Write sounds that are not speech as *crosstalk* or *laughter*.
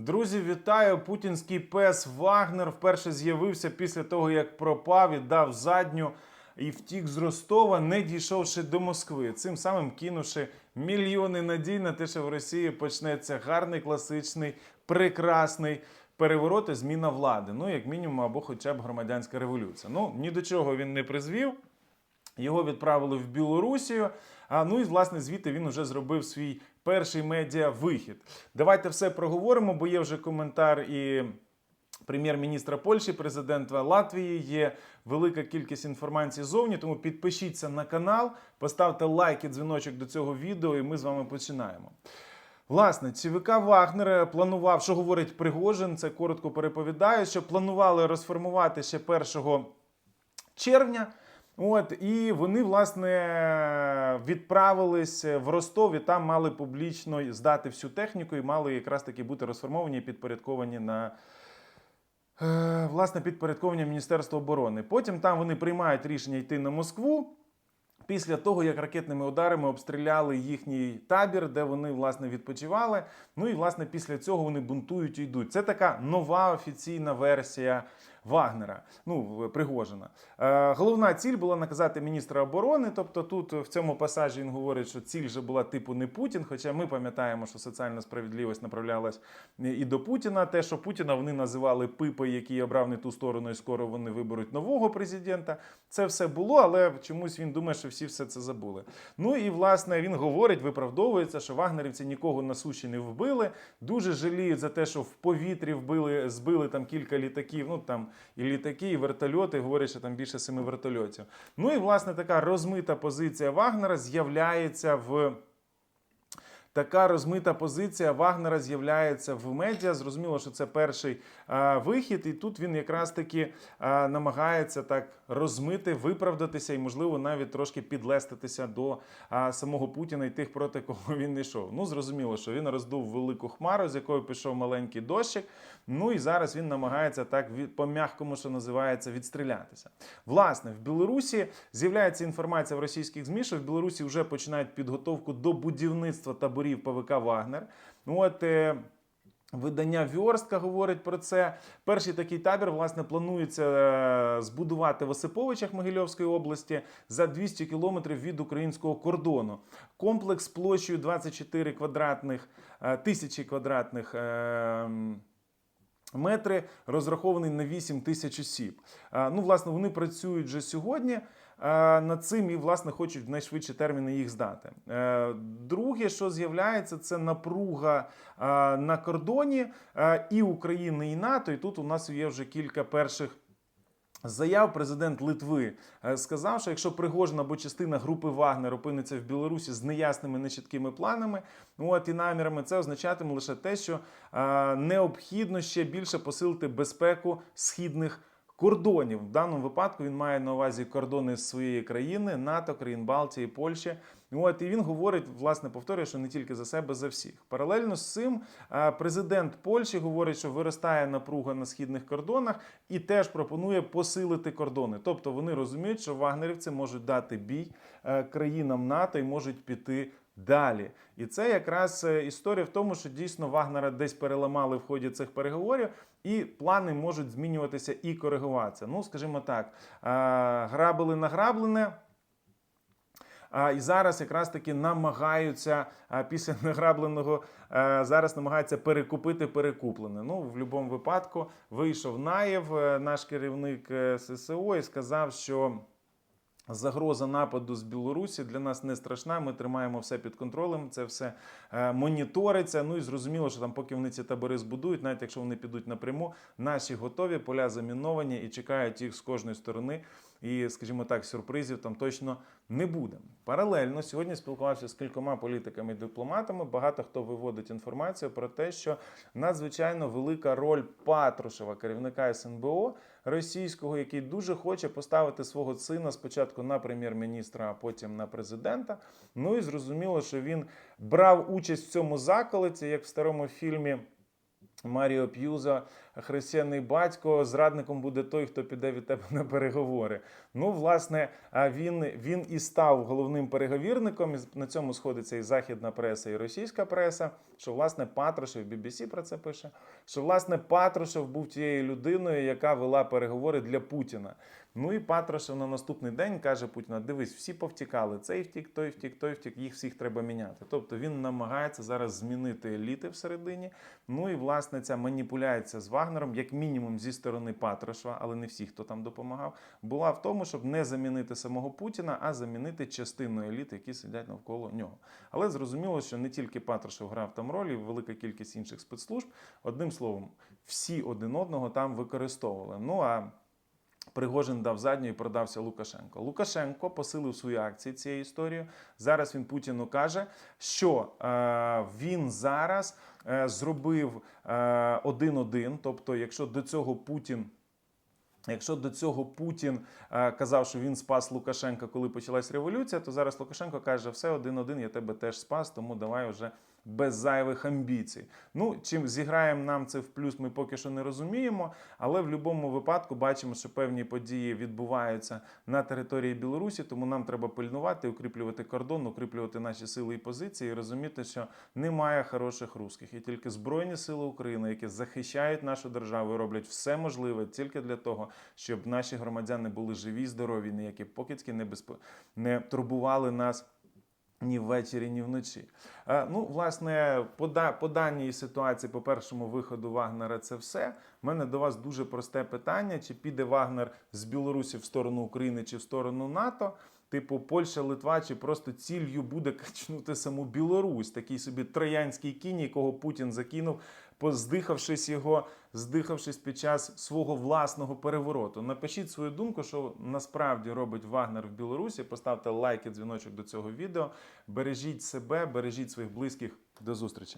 Друзі, вітаю! Путінський пес Вагнер вперше з'явився після того, як пропав і дав задню і втік з Ростова, не дійшовши до Москви. Цим самим кинувши мільйони надій на те, що в Росії почнеться гарний, класичний, прекрасний переворот і зміна влади. Ну, як мінімум, або хоча б громадянська революція. Ну, ні до чого він не призвів. Його відправили в Білорусію. А ну і власне звідти він вже зробив свій перший медіа-вихід. Давайте все проговоримо, бо є вже коментар і. Прем'єр-міністра Польщі, президента Латвії є велика кількість інформації зовні. Тому підпишіться на канал, поставте лайк і дзвіночок до цього відео, і ми з вами починаємо. Власне, ЦВК Вагнер планував, що говорить Пригожин, це коротко переповідаю, що планували розформувати ще 1 червня. От, і вони, власне, відправились в Ростов і там мали публічно здати всю техніку і мали якраз таки бути розформовані і підпорядковані на. е, Власне, підпорядковані Міністерства оборони. Потім там вони приймають рішення йти на Москву після того, як ракетними ударами обстріляли їхній табір, де вони власне відпочивали. Ну і власне після цього вони бунтують і йдуть. Це така нова офіційна версія Вагнера. Ну, Пригожина. Е, головна ціль була наказати міністра оборони. Тобто, тут в цьому пасажі він говорить, що ціль же була типу не Путін. Хоча ми пам'ятаємо, що соціальна справедливість направлялась і до Путіна. Те, що Путіна вони називали пипою, який обрав не ту сторону, і скоро вони виберуть нового президента. Це все було, але чомусь він думає, що всі все це забули. Ну і власне він говорить, виправдовується, що вагнерівці нікого на суші не вбили. Дуже жаліють за те, що в повітрі вбили, збили там кілька літаків. Ну там і літаки, і вертольоти. Говорять, що там більше семи вертольотів. Ну і власне така розмита позиція Вагнера з'являється в. Така розмита позиція Вагнера з'являється в медіа. Зрозуміло, що це перший е, вихід, і тут він якраз таки е, намагається так розмити, виправдатися і, можливо, навіть трошки підлеститися до е, самого Путіна і тих, проти кого він йшов. Ну, зрозуміло, що він роздув велику хмару, з якою пішов маленький дощик. Ну і зараз він намагається так від, по-м'якому, що називається, відстрілятися. Власне, в Білорусі з'являється інформація в російських ЗМІ, що в Білорусі вже починають підготовку до будівництва таборів ПВК Вагнер. Ну, От е, видання Вьорстка говорить про це. Перший такий табір власне планується е, збудувати в Осиповичах Могильовської області за 200 кілометрів від українського кордону. Комплекс площею 24 квадратних е, тисячі квадратних. Е, Метри розрахований на 8 тисяч осіб. Ну, власне, вони працюють вже сьогодні над цим і, власне, хочуть в найшвидші терміни їх здати. Е, Друге, що з'являється, це напруга на кордоні і України, і НАТО. І тут у нас є вже кілька перших. Заяв президент Литви е, сказав, що якщо Пригожин або частина групи Вагнер опиниться в Білорусі з неясними нечіткими планами, ну, от і намірами, це означатиме лише те, що е, необхідно ще більше посилити безпеку східних кордонів. В даному випадку він має на увазі кордони своєї країни, НАТО, країн Балтії, Польщі. От і він говорить, власне, повторює, що не тільки за себе, за всіх. Паралельно з цим е, президент Польщі говорить, що виростає напруга на східних кордонах і теж пропонує посилити кордони. Тобто вони розуміють, що вагнерівці можуть дати бій е, країнам НАТО і можуть піти. Далі, і це якраз е, історія в тому, що дійсно Вагнера десь переламали в ході цих переговорів, і плани можуть змінюватися і коригуватися. Ну, скажімо так, е, грабили награблене. І зараз якраз таки намагаються після *laughs* награбленого е, зараз намагаються перекупити перекуплене. Ну, в будь-якому випадку вийшов Наєв, наш керівник ССО, і сказав, що. Загроза нападу з Білорусі для нас не страшна. Ми тримаємо все під контролем. Це все е, моніториться. Ну і зрозуміло, що там, поки вони ці табори збудують, навіть якщо вони підуть напряму, наші готові, поля заміновані і чекають їх з кожної сторони. І, скажімо так, сюрпризів там точно не буде. Паралельно сьогодні спілкувався з кількома політиками і дипломатами. Багато хто виводить інформацію про те, що надзвичайно велика роль Патрушева, керівника СНБО російського, який дуже хоче поставити свого сина спочатку на прем'єр-міністра, а потім на президента. Ну і зрозуміло, що він брав участь в цьому заколиці, як в старому фільмі. Маріо П'юзо, хрещений батько, зрадником буде той, хто піде від тебе на переговори. Ну, власне, він, він і став головним переговірником. На цьому сходиться і західна преса, і російська преса. Що власне Патрушев, BBC про це пише. Що власне Патрушев був тією людиною, яка вела переговори для Путіна. Ну і Патрушев на наступний день каже Путіна: дивись, всі повтікали. Цей втік, той втік, той втік, їх всіх треба міняти. Тобто він намагається зараз змінити еліти всередині. Ну і власне ця маніпуляція з Вагнером, як мінімум зі сторони Патрушева, але не всі, хто там допомагав, була в тому, щоб не замінити самого Путіна, а замінити частину еліт, які сидять навколо нього. Але зрозуміло, що не тільки Патрушев грав там ролі, велика кількість інших спецслужб. Одним словом, всі один одного там використовували. Ну а Пригожин дав задню і продався Лукашенко. Лукашенко посилив свої акції цією історією. Зараз він Путіну каже, що е, він зараз е, зробив е, один-один. Тобто, якщо до цього Путін. Якщо до цього Путін е, казав, що він спас Лукашенка, коли почалась революція, то зараз Лукашенко каже, все один-один, я тебе теж спас, тому давай вже без зайвих амбіцій. Ну, чим зіграємо нам це в плюс, ми поки що не розуміємо, але в будь-якому випадку бачимо, що певні події відбуваються на території Білорусі, тому нам треба пильнувати, укріплювати кордон, укріплювати наші сили і позиції, і розуміти, що немає хороших русських, і тільки Збройні Сили України, які захищають нашу державу і роблять все можливе тільки для того, щоб наші громадяни були живі, здорові, ніякі покидьки не, безпо... не турбували нас. Ні ввечері, ні вночі. Е, Ну, власне, по, да- по даній ситуації, по першому виходу Вагнера, це все. У мене до вас дуже просте питання: чи піде Вагнер з Білорусі в сторону України чи в сторону НАТО? Типу Польща, Литва, чи просто ціллю буде качнути саму Білорусь, такий собі троянський кінь, якого Путін закинув, поздихавшись його, здихавшись під час свого власного перевороту. Напишіть свою думку, що насправді робить Вагнер в Білорусі. Поставте лайк і дзвіночок до цього відео. Бережіть себе, бережіть своїх близьких. До зустрічі.